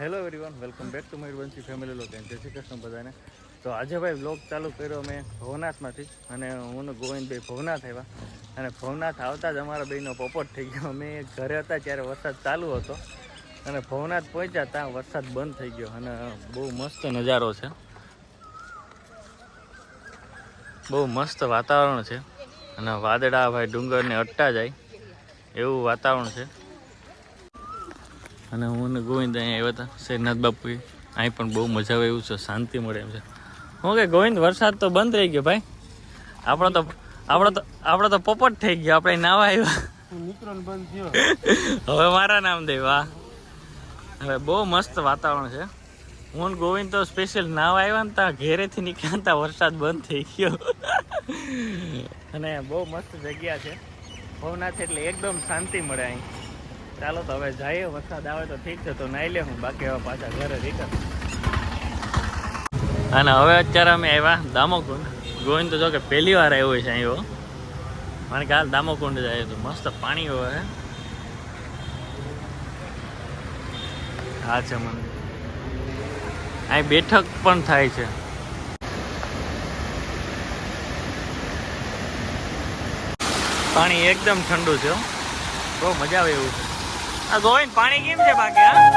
Hello everyone welcome back to my Vanshi family લોક જય શ્રી કૃષ્ણ બધાને. તો આજે ભાઈ બ્લોગ ચાલુ કર્યો મેં ભવનાથમાંથી અને હું ગોવિંદભાઈ ભવનાથ આવ્યા. અને ભવનાથ આવતા જ અમારા બેનો પોપટ થઈ ગયો. અમે ઘરે હતા ત્યારે વરસાદ ચાલુ હતો. અને ભવનાથ પહોંચ્યા ત્યાં વરસાદ બંધ થઈ ગયો અને બહુ મસ્ત નજારો છે. બહુ મસ્ત વાતાવરણ છે. અને વાદળા ભાઈ ડુંગરને અટતા જાય. એવું વાતાવરણ છે. અને હું ને ગોવિંદ અહીંયા આવ્યા હતા શેરનાથ બાપુએ. અહીં પણ બહુ મજા આવે એવું છે શાંતિ મળે એમ છે. હું કે ગોવિંદ વરસાદ તો બંધ રહી ગયો ભાઈ. આપણો તો આપણો તો આપણો તો પોપટ થઈ ગયો આપણે નાવા આવ્યા. નીકળવાનું બંધ થયો. હવે મારા નામ દે વાહ. હવે બહુ મસ્ત વાતાવરણ છે. હું ને ગોવિંદ તો સ્પેશિયલ નાવા આવ્યા ને ત્યાં ઘેરેથી નીકળ્યા તા વરસાદ બંધ થઈ ગયો. અને બહુ મસ્ત જગ્યા છે. ભવનાથ એટલે એકદમ શાંતિ મળે અહીં. ચાલો તો હવે જઈએ, વરસાદ આવે તો ઠીક છે, તો નાઈ લે હું, બાકી હવે પાછા ઘરે રિટર્ન અને હવે અત્યારે અમે આવ્યા દામોકુંડ. ગોવિંદ તો જો કે પહેલી વાર આવ્યો છે અહીં મને કે હાલ દામોકુંડ જાય તો મસ્ત પાણી હોય. હા, છે મને અહીં બેઠક પણ થાય છે. પાણી એકદમ ઠંડુ છે બહુ મજા આવે એવું છે. આ ગોવિંદ પાણી કેમ છે બાકી હા?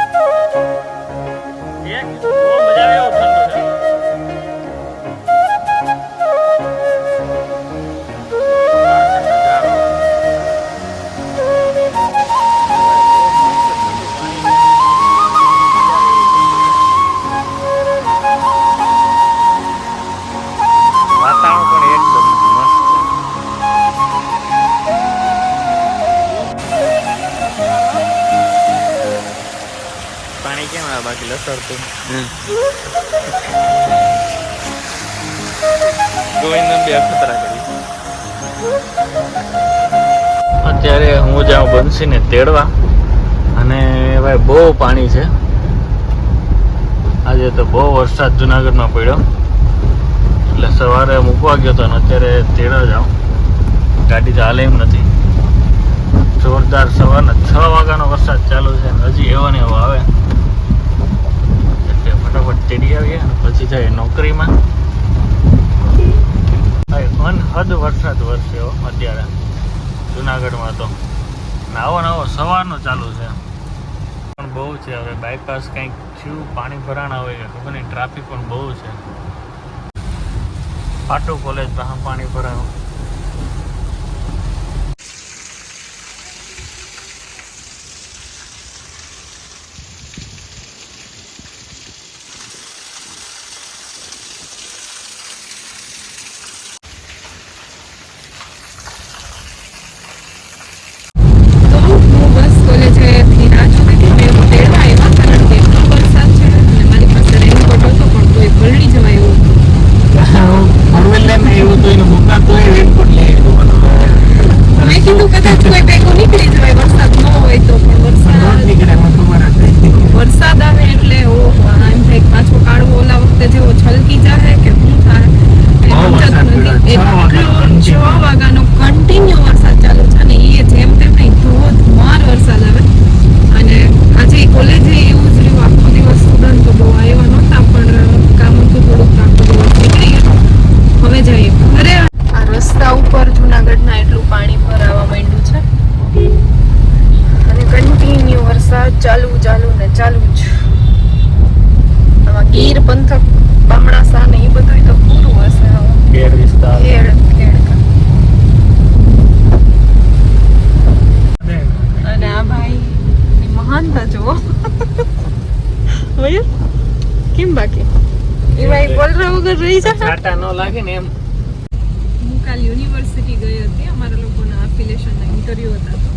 એક બહુ મજા આવે આવે બાકી બે અખતરા કરી અત્યારે હું જાઉં બંસીને તેડવા અને ભાઈ બહુ પાણી છે. આજે તો બહુ વરસાદ જુનાગઢમાં પડ્યો. એટલે સવારે મૂકવા ગયો હતો અને અત્યારે તેડવા જાઉં. ગાડી ચાલે એમ નથી. જોરદાર સવારના છ વાગ્યાનો વરસાદ ચાલુ છે અને હજી એવો ને એવો આવે. ફટાફટ તેડી આવીએ અને પછી જઈએ નોકરીમાં. અનહદ વરસાદ વરસ્યો અત્યારે, જુનાગઢમાં તો. નાવો નવો સવારનો ચાલુ છે. પણ બહુ છે હવે બાયપાસ કંઈક થયું, પાણી ભરાણ હોય છે ખબર નહીં ટ્રાફિક પણ બહુ છે. પાટો કોલેજ પાસે પાણી ભરાયું તો હું બસ કોલેજેથી રાહ જોતી હતી મેં એવું તેડવા આવ્યા કારણ કે એટલો વરસાદ છે અને મારી પાસે રેનકોટ હતો પણ તોય પલળી જવાય એવું મેં કીધું કદાચ કોઈ ભેગું નીકળી જવાય વરસાદ ન હોય તો પણ વરસાદ વરસાદ આવે એટલે ઓહો એમ થાય કે પાછો કાળવો ઓલા વખતે જેવો છલકી જાહે કે શું થાય બહુ વરસાદ પડ્યો. છ વાગ્યાનો એટલો છ વાગ્યાનો કન્ટિન્યુ વરસાદ ચાલુ છે અને એ જેમ તેમ નહીં ધોધમાર વરસાદ આવે અને આજે કોલેજે એવું જ રહ્યું આખો દિવસ સ્ટુડન્ટો બહુ આવ્યા નહોતા પણ કામ હતું થોડુંક તો આખો દિવસ નીકળી ગયો હવે જઈએ અરે આ રસ્તા ઉપર જુનાગઢના એટલું પાણી ભરાવા માંડ્યું છે. અને કન્ટિન્યુ વરસાદ ચાલુ ચાલુ ને ચાલુ જ. આમાં ગીર પંથક બામણાસા ને એ બધું તો પૂરું હશે ખેડ વિસ્તાર. ખેડ ખેડ. અને આ ભાઈ મહાનતા જુઓ. કેમ બાકી? એ ભાઈ બોલરા વગર રહી જાય. છાટા ન લાગે ને એમ. કાલ યુનિવર્સિટી ગઈ હતી. અમારા લોકોના એફિલેશનના ઇન્ટરવ્યુ હતા તો.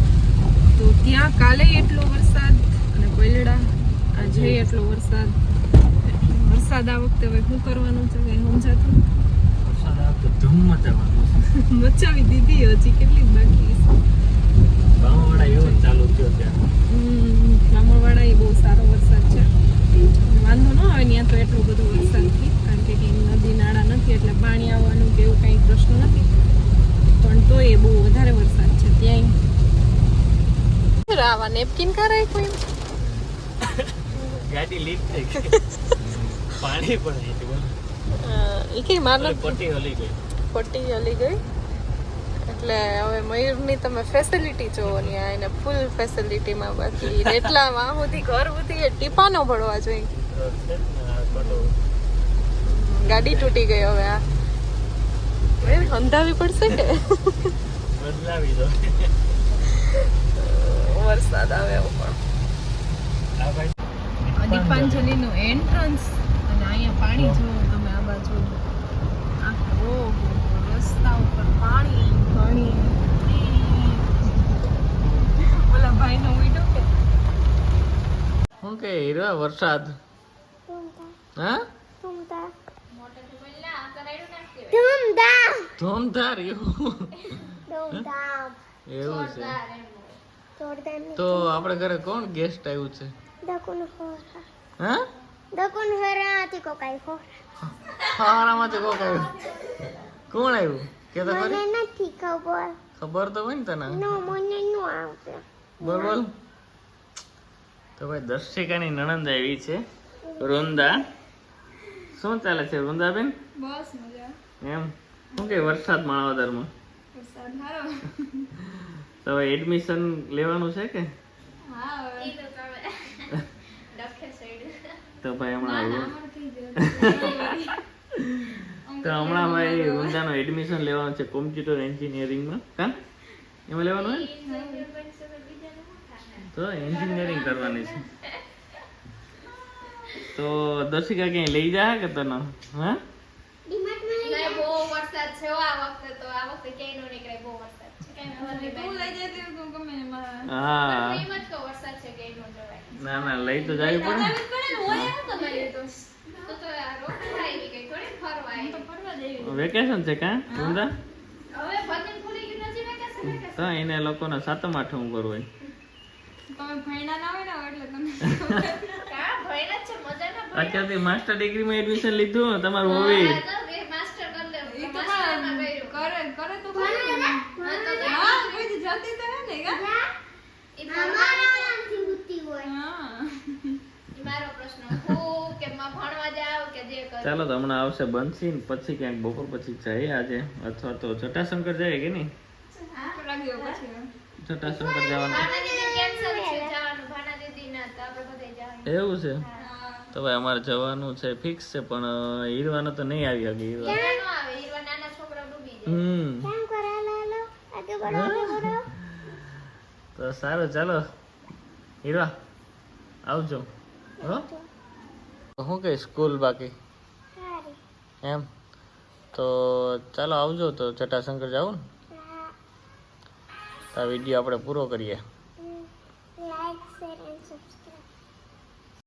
તો ત્યાં કાલે એટલો વરસાદ અને કોયલડા આજે એટલો વરસાદ. વરસાદ આ વખતે હવે શું કરવાનું છે કઈ સમજાતું મચાવી દીધી હજી કેટલી બાકી બાવાવાળા એવો ચાલુ થયો ત્યાં. હમ, બ્રાહ્મણવાડા એ બહુ સારો વરસાદ છે. વાંધો ન આવે ત્યાં તો એટલો બધો વરસાદથી કારણ કે નદી નાળા નથી એટલે પાણી આવવાનું કે એવું કંઈ પ્રશ્ન નથી. પણ તો એ બહુ વધારે વરસાદ છે ત્યાંય. રાવા નેપકિન કરાય કોઈ? ગાડી લીક થઈ ગઈ. પાણી પણ આવી એ કઈ માર પટ્ટી હલી ગઈ. પટ્ટી હલી ગઈ? એટલે હવે મયુરની તમે ફેસિલિટી જોવો ને આ એને ફૂલ ફેસિલિટીમાં બાકી. એટલા વાહ સુધી ઘર સુધી એ ટીપા ન પડવા જોઈએ ગાડી તૂટી ગઈ હવે આ. હંધાવી પડશે કે? બદલાવી દો. વરસાદ આવે એવો પણ. દીપાંજલિ નું એન્ટ્રન્સ અને અહીંયા પાણી જોવો તમે આ બાજુ. આખો રસ્તા ઉપર પાણી પાણી. ઓલા ભાઈનો વીડિયો કે? શું કે હીરા વરસાદ? હા? ધૂમધાર એવું. એવું છે. તો આપણે ઘરે કોણ ગેસ્ટ આવ્યું છે? હા? ખાવાનામાંથી કોક આવ્યું કોણ આવ્યું? કે તો નથી ખબર. ખબર તો હોય ને તને? નો મને નો આવશે બોલ બોલ. તો ભાઈ દર્શિકાની નણંદ આવી છે. વૃંદા. શું ચાલે છે વૃંદાબેન? બસ એમ? શું કે વરસાદ માણાવદરમાં? વરસાદ સારો. તો હવે એડમિશન લેવાનું છે કે? હા તો ભાઈ હમણાં તો હમણાં ભાઈ વૃંદાનું એડમિશન લેવાનું છે કોમ્પ્યુટર એન્જિનિયરિંગમાં કા? એમાં લેવાનું હોય? તો એન્જિનિયરિંગ કરવાની? છે. તો દર્શિકા ક્યાંય લઈ જાય કે તને? હા? તું લઈ જતી તું ગમે એમાં હા ના ના લઈ તો જવી પડે વેકેશન છે કા વૃંદા તો એને લોકોને સાતમ આઠમ કરવું હોય તમે ભણ્યા ના હોય ને એટલે તમને અત્યારથી માસ્ટર ડિગ્રીમાં એડમિશન લીધું તમારું હોવી ઈ તો પણ કરે કરે તો ખરી ને. હા કોઈ દી જતી તો હે ને કા? અમારા નામથી ઉતી હોય. હા. ચાલો તો હમણાં આવશે બનશી ને પછી ક્યાંક બપોર પછી જઈએ આજે. અથવા તો જટાશંકર જાય કે નહીં? જટાશંકર જવાનું. એવું છે? તો ભાઈ અમારે જવાનું છે ફિક્સ છે પણ હીરવાનો તો નહીં આવી શકે હીરવા. હમ. તો સારું ચાલો. હીરા આવજો. હો? શું કઈ સ્કૂલ બાકી? એમ? તો ચાલો આવજો તો જટાશંકર જાવ ને? આ વીડિયો આપણે પૂરો કરીએ.